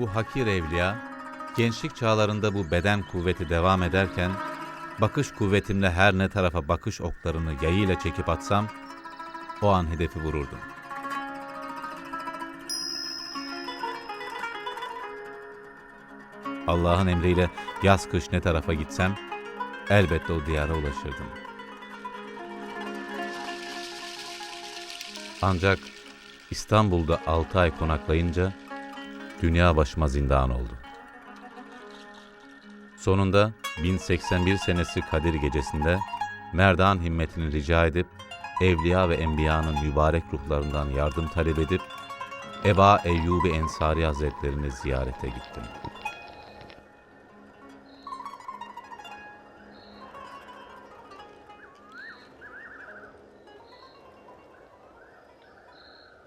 Bu hakir evliya, gençlik çağlarında bu beden kuvveti devam ederken, bakış kuvvetimle her ne tarafa bakış oklarını yayıyla çekip atsam, o an hedefi vururdum. Allah'ın emriyle yaz kış ne tarafa gitsem, elbette o diyara ulaşırdım. Ancak İstanbul'da altı ay konaklayınca dünya başıma zindan oldu. Sonunda 1081 senesi Kadir gecesinde Merdan himmetini rica edip evliya ve enbiyanın mübarek ruhlarından yardım talep edip Eba Eyyubi Ensari Hazretlerini ziyarete gittim.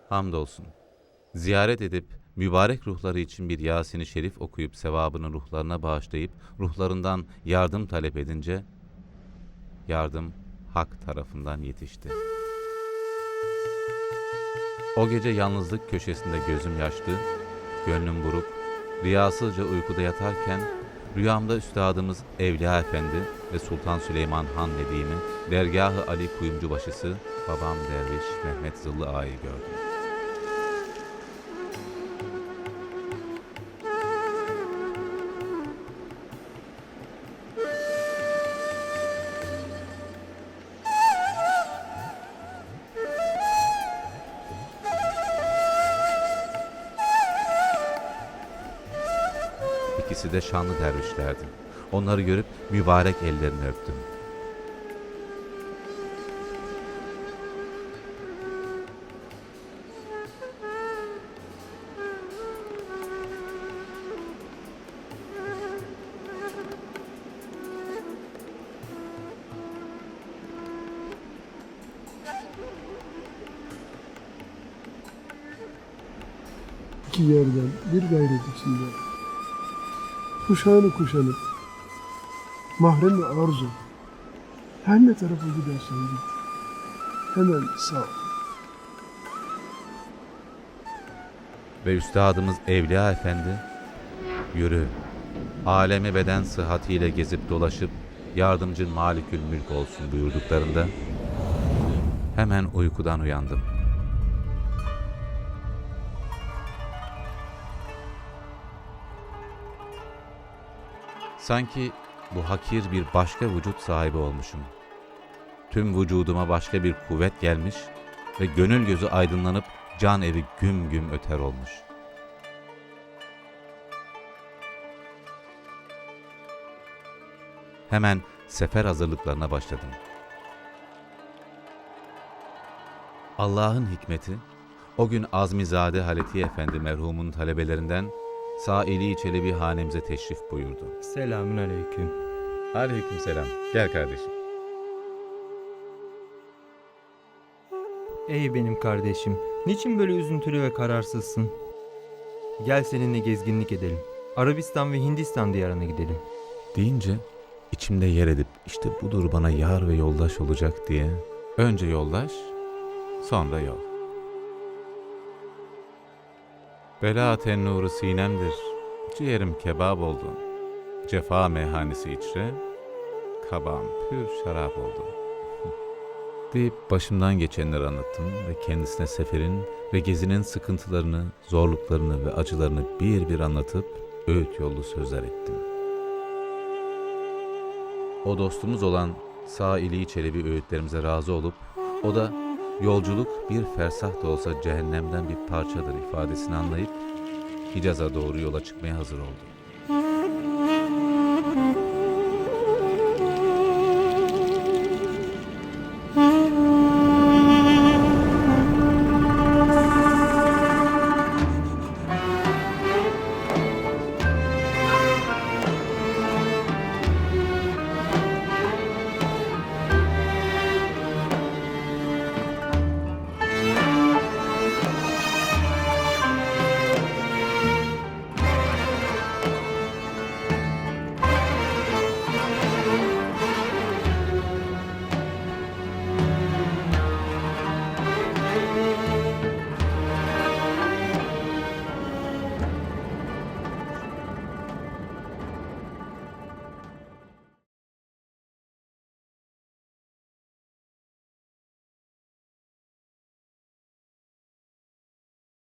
Hamdolsun. Ziyaret edip mübarek ruhları için bir Yasin-i Şerif okuyup sevabını ruhlarına bağışlayıp ruhlarından yardım talep edince yardım hak tarafından yetişti. O gece yalnızlık köşesinde gözüm yaşlı, gönlüm buruk, riyasızca uykuda yatarken rüyamda üstadımız Evliya Efendi ve Sultan Süleyman Han dediğimi dergahı Ali Kuyumcu başısı babam derviş Mehmet Zıllı Ağa'yı gördüm. İkisi de şanlı dervişlerdi. Onları görüp mübarek ellerini öptüm. iki yerden bir gayret içinde kuşağını kuşanıp mahremi arzu her ne tarafa gidersen git hemen sağ. Ve üstadımız Evliya Efendi, yürü, alemi beden sıhhatiyle gezip dolaşıp yardımcın malikül mülk olsun buyurduklarında hemen uykudan uyandım. Sanki bu hakir bir başka vücut sahibi olmuşum. Tüm vücuduma başka bir kuvvet gelmiş ve gönül gözü aydınlanıp can evi güm güm öter olmuş. Hemen sefer hazırlıklarına başladım. Allah'ın hikmeti, o gün Azmizade Haleti Efendi merhumun talebelerinden Saili Çelebi hanemize teşrif buyurdu. Selamün aleyküm. Aleyküm selam. Gel kardeşim. Ey benim kardeşim, niçin böyle üzüntülü ve kararsızsın? Gel seninle gezginlik edelim. Arabistan ve Hindistan diyarına gidelim. Deyince içimde yer edip işte budur bana yar ve yoldaş olacak diye önce yoldaş sonra yol. Bela tennuru sinemdir, ciğerim kebap oldu. Cefa meyhanesi içre, kabağım pür şarap oldu. deyip başımdan geçenleri anlattım ve kendisine seferin ve gezinin sıkıntılarını, zorluklarını ve acılarını bir bir anlatıp öğüt yollu sözler ettim. O dostumuz olan Saili Çelebi öğütlerimize razı olup o da yolculuk bir fersah da olsa cehennemden bir parçadır ifadesini anlayıp Hicaz'a doğru yola çıkmaya hazır oldu.